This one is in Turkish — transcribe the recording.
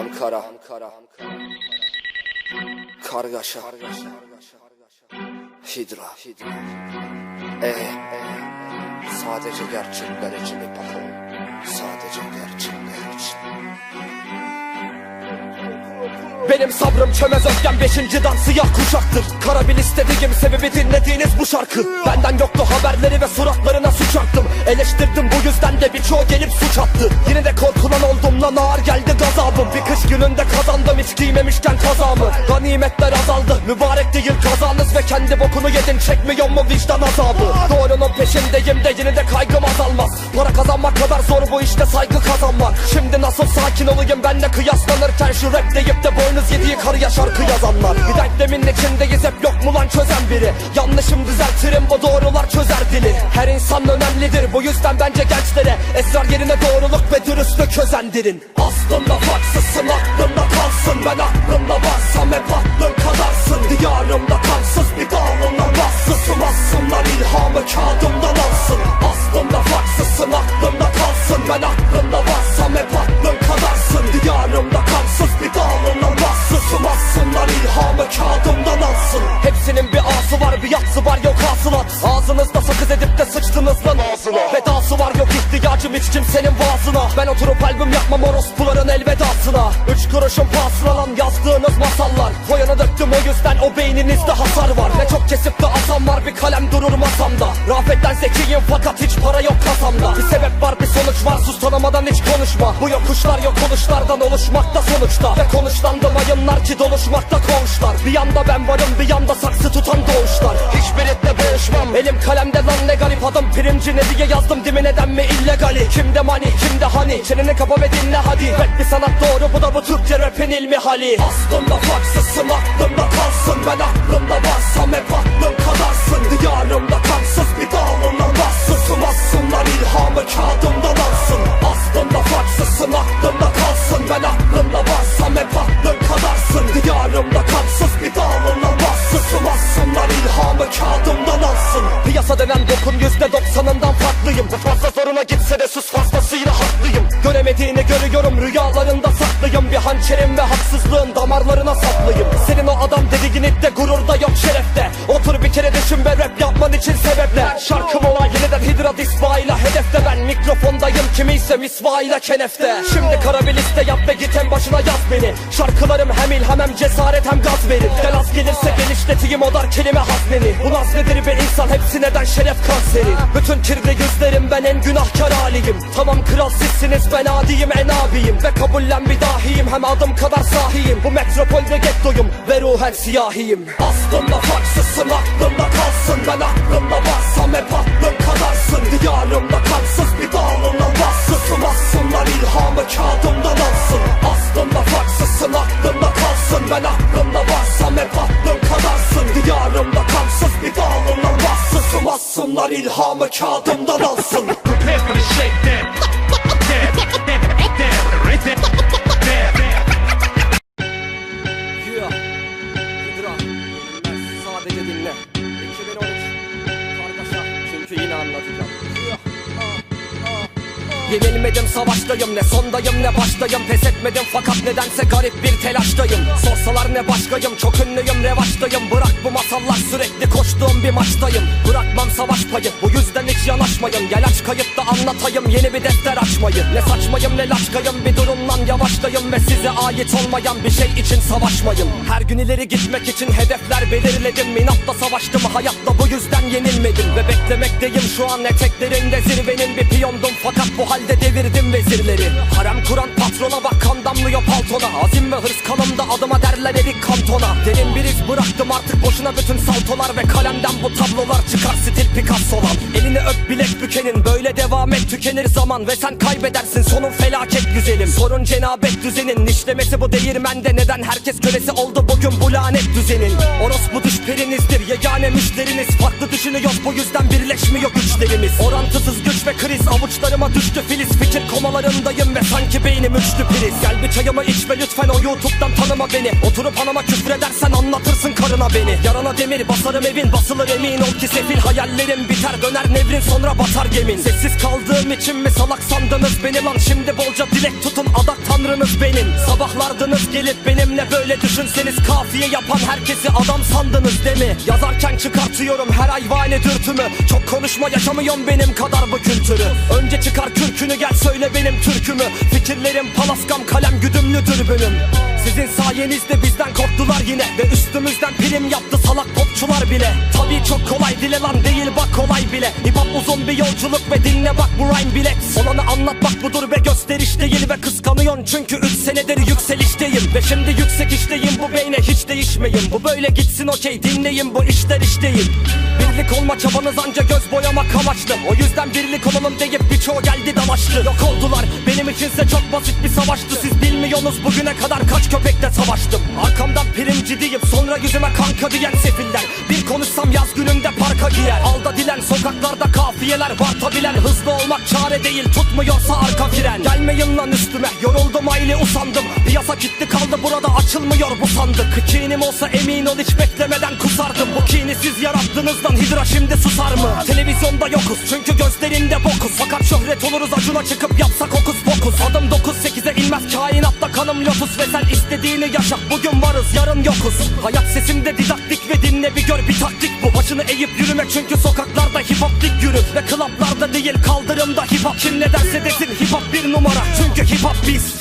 Ankara. Kargaşa. Hidra. E Sadece gerçekler için hop Sadece gerçekler. İçin benim sabrım çömez öfkem beşinciden siyah kuşaktır. Kara bir listedeyim sebebi dinlediğiniz bu şarkı. Benden yoktu haberleri ve suratlarına suç attım Eleştirdim bu yüzden de birçoğu gelip suç attı gazabım Bir kış gününde kazandım hiç giymemişken kazamı. Ganimetler azaldı mübarek değil kazanız Ve kendi bokunu yedin. Çekmiyor mu vicdan azabı? Doğrunun peşindeyim de yine de kaygım azalmaz. Para kazanmak kadar zor bu işte saygı kazanmak. Şimdi nasıl sakin olayım benle kıyaslanırken Şu rap deyip de boynuz yediği karıya şarkı yazanlar. Bir denklemin içindeyiz hep yok mu lan çözen biri? Yanlışım düzeltirim bu doğrular çözer dili. Her insan önemlidir bu yüzden bence gençlere Esrar yerine doğruluk ve dürüstlük özendirin. Aslında farksızsın aklımda kalsın Ben aklımda varsam hep aklın kadarsın. Diyarımda kansız bir dağılımdan bassızım Aslında ilhamı kağıdımdan alsın. Aslında farksızsın aklımda kalsın Ben aklımda varsam hep aklın kadarsın. Diyarımda kansız bir dağılımdan bassızım Aslında ilhamı kağıdımdan alsın. Hepsinin bir ağzı var bir yatsı var yok hasılat Ağzınızda sakız edip de sıçtınız lan. Ağzına. Vedası var yok ihtiyacım hiç kimsenin vaazına Ben oturup albüm yapmam orospuların elvedasına Üç kuruşun pahasına lan yazdığınız masallar. Boyanı döktüm o yüzden o beyninizde hasar var. Ne çok kesip de atam var bir kalem durur masamda. Rafetten zekiyim fakat hiç para yok kasamda. Bir sebep var bir sonuç var. Sus tanımadan hiç konuşma. Bu yokuşlar yok oluşlardan oluşmakta sonuçta. Ve konuşlandı mayınlar ki doluşmakta koğuşlar. Bir yanda ben varım bir yanda saksı tutan doğuşlar. Hiçbiriyle boğuşmam. Elim kalemde lan ne garip adam Primci ne diye yazdım. Dimi neden mi illegali? Kimde mani kimde hani? Çeneni kapa ve dinle hadi? Rap bir sanat doğru bu da bu Türkçe rapin ilmi hali. Aslında farksızsın aklımda kalsın. Ben aklımda varsam hep aklın kadarsın. Diyarımda kansız bir dağılımdan bassızım Aslında ilhamı kağıdımdan alsın. Aslında farksızsın aklımda kalsın. Ben aklımda varsam hep aklın kadarsın. Diyarımda kansız bir dağılımdan bassızım Aslında ilhamı kağıdımdan alsın. Piyasa denen dokun yüzde doksanından farklıyım. Bu fazla zoruna gitse de sus fazlasıyla haklıyım. Göremediğini görüyorum Bir hançerim ve haksızlığın damarlarına saplıyım Senin o adam dediğin de gururda yok şerefte. Otur bir kere düşün ve rap yapman için sebepler Şarkım olan yeniden hidra disvayla hedefte. Ben mikrofondayım kimi ise misvayla kenefte. Şimdi kara bir liste yap ve git en başına yaz beni. Şarkılarım hem ilham hem cesaret hem gaz verir. Gel az gelirse genişleteyim o dar kelime hazneni. Bu naz nedir be insan? Hepsi neden şeref kanseri? Bütün kirli yüzlerim ben en günahkar haliyim. Tamam kral sizsiniz ben adiyim en abiyim. Ve kabullen bir dahiyim hem adım kadar sahiyim. Bu metropolde gettoyum ve ruhen siyahiyim. Aslında farksızsın aklımda kalsın. Ben aklımda varsam hep aklın kadarsın. Diyarımda kansız bir dağılımdan bassızım Aslında ilhamı kağıdımdan alsın. Aslında farksızsın aklımda kalsın. Ben aklımda varsam hep aklın kadarsın. Diyarımda kansız bir dağılımdan bassızım Aslında ilhamı kağıdımdan anlatacağım. Yenilmedim savaştayım. Ne sondayım ne baştayım. Pes etmedim fakat nedense garip bir telaştayım. Sorsalar ne başkayım çok ünlüyüm revaçtayım. Bırak bu masallar sürekli koştuğum bir maçtayım. Bırakmam savaş payı bu yüzden hiç yanaşmayın. Gel aç kayıp da anlatayım yeni bir defter açmayı. Ne saçmayım ne laçkayım bir durumdan yavaştayım Ve size ait olmayan bir şey için savaşmayın. Her gün ileri gitmek için hedefler belirledim. İnatla savaştım hayatta bu yüzden yenilmedim. Ve beklemekteyim şu an eteklerinde zirvenin bir piyondum. Fakat bu halde devirdim vezirleri. Harem kuran patrona bak kan damlıyor paltona. Azim ve hırs kanımda adıma derler erik kantona. Derin bir iz bıraktım artık boşuna bütün saltolar Ve kalemden bu tablolar çıkar. Stil Picasso'lan Elini öp bilek bükenin. Böyle devam et tükenir zaman Ve sen kaybedersin. Sonun felaket güzelim. Sorun cenabet düzenin. İşlemesi bu değirmende Neden? Herkes kölesi oldu bugün bu lanet düzenin. Orospu düş perinizdir yegane müşteriniz. Farklı düşünüyoruz bu yüzden birleşmiyor güçlerimiz. Orantısız güç ve kriz avuçlarıma düştü filiz Fikir komalarındayım ve sanki beynim üçlü priz. Gel bir çayımı iç ve lütfen o YouTube'dan tanıma beni. Oturup anama küfredersen anlatırsın karına beni. Yarana demir basarım evin basılır emin ol ki sefil Hayallerim biter. Döner nevrin sonra batar gemin. Sessiz kaldığım için mi salak sandınız beni lan? Şimdi bolca dilek tutun adak tanrınız benim. Sabahlardınız gelip benimle böyle düşünseniz. Kafiye yapan herkesi adam sandınız değil mi? Yazarken çıkartıyorum her hayvani dürtümü. Çok konuşma yaşamıyorum benim kadar bu kültürü. Önce çıkar kürkünü gel söyle benim türkümü. Fikirlerim palaskam kalem güdümlü dürbünüm Sizin sayenizde bizden korktular yine. Ve üstümüzden prim yaptı salak popçular bile. Tabii çok kolay dile lan değil bak kolay bile. Hip hop uzun bir yolculuk ve dinle bak bu rhyme bilek Olanı anlatmak budur ve gösteriş değil Ve kıskanıyorsun. Çünkü 3 senedir yükselişteyim. Ve şimdi yüksek işteyim bu beyne hiç değişmeyin Bu böyle gitsin okey dinleyin bu işler işteyim. Birlik olma çabanız anca göz boyamak amaçlı. O yüzden birlik olalım deyip birçoğu geldi dalaştı. Yok oldular. Benim içinse çok basit bir savaştı. Siz bilmiyorsunuz bugüne kadar kaç köpekle savaştım? Arkamdan primci deyip sonra yüzüme kanka diyen sefiller. Bir konuşsam yaz gününde parka giyer Alda dilen sokaklarda kafiyeler var tabilen Hızlı olmak çare değil tutmuyorsa arka fren. Gelmeyin lan üstüme yoruldum aile usandım. Piyasa kilitli kaldı burada açılmıyor bu sandık. Kinim olsa emin ol hiç beklemeden kusardım. Bu kini siz yarattığınızdan hidra şimdi susar mı? Televizyonda yokuz çünkü gözlerinde bokuz Fakat şöhret oluruz acuna çıkıp yapsak okus pokus. Adım 9-8'e inmez lotus Ve sen istediğini yaşa. Bugün varız yarın yokuz. Hayat sesimde didaktik ve dinle bir gör bir taktik bu. Başını eğip yürümek çünkü sokaklarda hip hop dik yürür. Ve klaplarda değil kaldırımda hip hop. Kim ne derse desin hip hop bir numara. Çünkü hip hop biz